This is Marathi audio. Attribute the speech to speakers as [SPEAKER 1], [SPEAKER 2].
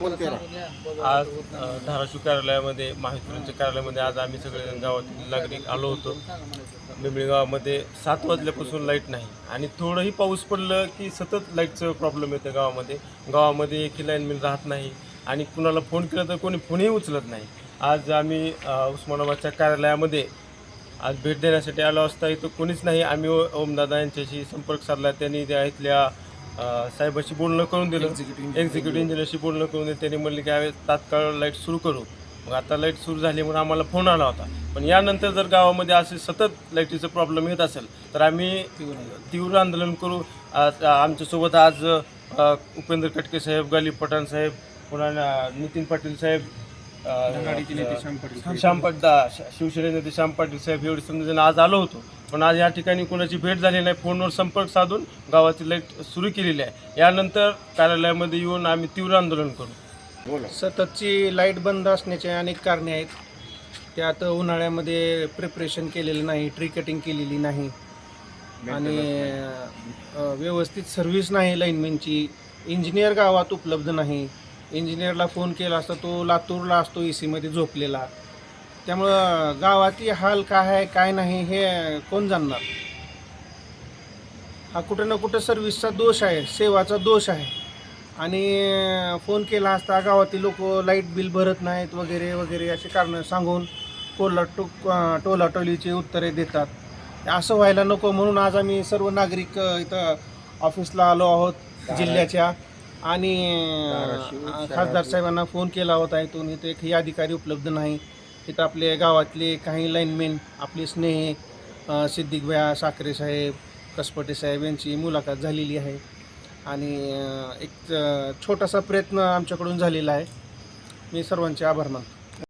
[SPEAKER 1] आज धाराशिव कार्यालयामध्ये महावितरणच्या कार्यालयामध्ये आज आम्ही सगळे गावातील नागरिक आलो होतो. बिंबळी गावामध्ये सात वाजल्यापासून लाइट नाही आणि थोडंही पाऊस पडलं की सतत लाईटचं प्रॉब्लेम येतं गावामध्ये. गावामध्ये एकही लाईनमॅन राहत नाही आणि कुणाला फोन केला तर कोणी फोनही उचलत नाही. आज आम्ही उस्मानाबादच्या कार्यालयामध्ये आज भेट देण्यासाठी आलो असता इथं कोणीच नाही. आम्ही ओमदादा यांच्याशी संपर्क साधला. त्यांनी त्या इथल्या साहेबाशी बोलणं करून दिलं. एक्झिक्युटिव्ह इंजिनियरशी बोलणं करून दिलं. त्यांनी म्हणले की आम्ही तात्काळ लाइट सुरू करू. मग आता लाइट सुरू झाली म्हणून आम्हाला फोन आला होता. पण यानंतर जर गावामध्ये असे सतत लाईटीचा प्रॉब्लेम येत असेल तर आम्ही तीव्र आंदोलन. करू. आमच्यासोबत आज उपेंद्र कटके साहेब गालिब पठाण साहेब पुन्हा नितीन पाटील साहेब श्याम शिवसेने नेते श्याम पाटील साहेब एवढे समजून आज आलो होतो. पण आज या ठिकाणी कोणाची भेट झाली नाही फोनवर संपर्क साधून गावाची लाइट सुरू केलेली आहे. यानंतर कार्यालयामध्ये येऊन आम्ही तीव्र आंदोलन करू.
[SPEAKER 2] सततची लाइट बंद असण्याचे अनेक कारणे आहेत. त्यात उन्हाळ्यामध्ये प्रिपरेशन केलेलं नाही ट्री कटिंग केलेली नाही. आणि व्यवस्थित सर्व्हिस नाही लाईनमॅनची. इंजिनियर गावात उपलब्ध नाही. इंजिनियरला फोन केला असता तो लातूरला असतो ए सीमध्ये झोपलेला. त्यामुळं गावाची हाल काय आहे काय नाही हे कोण जाणणार? हा कुठं ना कुठं सर्व्हिसचा दोष आहे सेवाचा दोष आहे. आणि फोन केला असता गावातील लोक लाइट बिल भरत नाहीत वगैरे वगैरे असे कारणं सांगून टोला टो टोलाटोलीची उत्तरे देतात. असं व्हायला नको म्हणून आज आम्ही सर्व नागरिक इथं ऑफिसला आलो आहोत जिल्ह्याच्या. आणि खासदार साहेबांना फोन केला होता इथून इथे एकही अधिकारी उपलब्ध नाही. इथं आपले गावातले काही लाईनमॅन आपले स्नेह अ, सिद्दीकभया साखरे साहेब कसपटे साहेब यांची मुलाखत झालेली आहे. आणि एक छोटासा प्रयत्न आमच्याकडून झालेला आहे. मी सर्वांचे आभार मानतो.